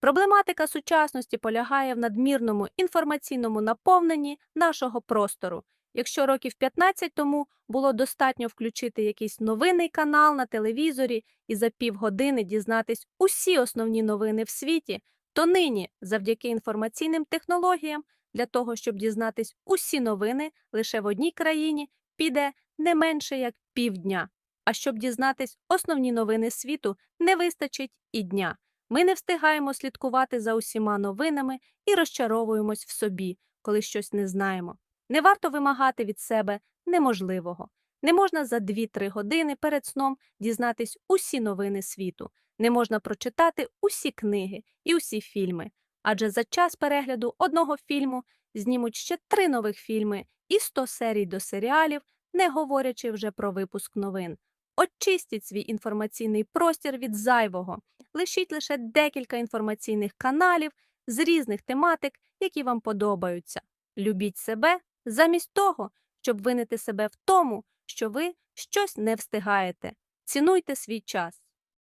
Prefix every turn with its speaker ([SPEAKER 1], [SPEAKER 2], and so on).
[SPEAKER 1] Проблематика сучасності полягає в надмірному інформаційному наповненні нашого простору. Якщо років 15 тому було достатньо включити якийсь новинний канал на телевізорі і за півгодини дізнатись усі основні новини в світі, то нині, завдяки інформаційним технологіям, для того, щоб дізнатись усі новини лише в одній країні, піде не менше як півдня. А щоб дізнатись основні новини світу, не вистачить і дня. Ми не встигаємо слідкувати за усіма новинами і розчаровуємось в собі, коли щось не знаємо. Не варто вимагати від себе неможливого. Не можна за 2-3 години перед сном дізнатись усі новини світу. Не можна прочитати усі книги і усі фільми. Адже за час перегляду одного фільму знімуть ще три нових фільми і 100 серій до серіалів, не говорячи вже про випуск новин. Очистіть свій інформаційний простір від зайвого. Лишіть лише декілька інформаційних каналів з різних тематик, які вам подобаються. Любіть себе замість того, щоб винити себе в тому, що ви щось не встигаєте. Цінуйте свій час.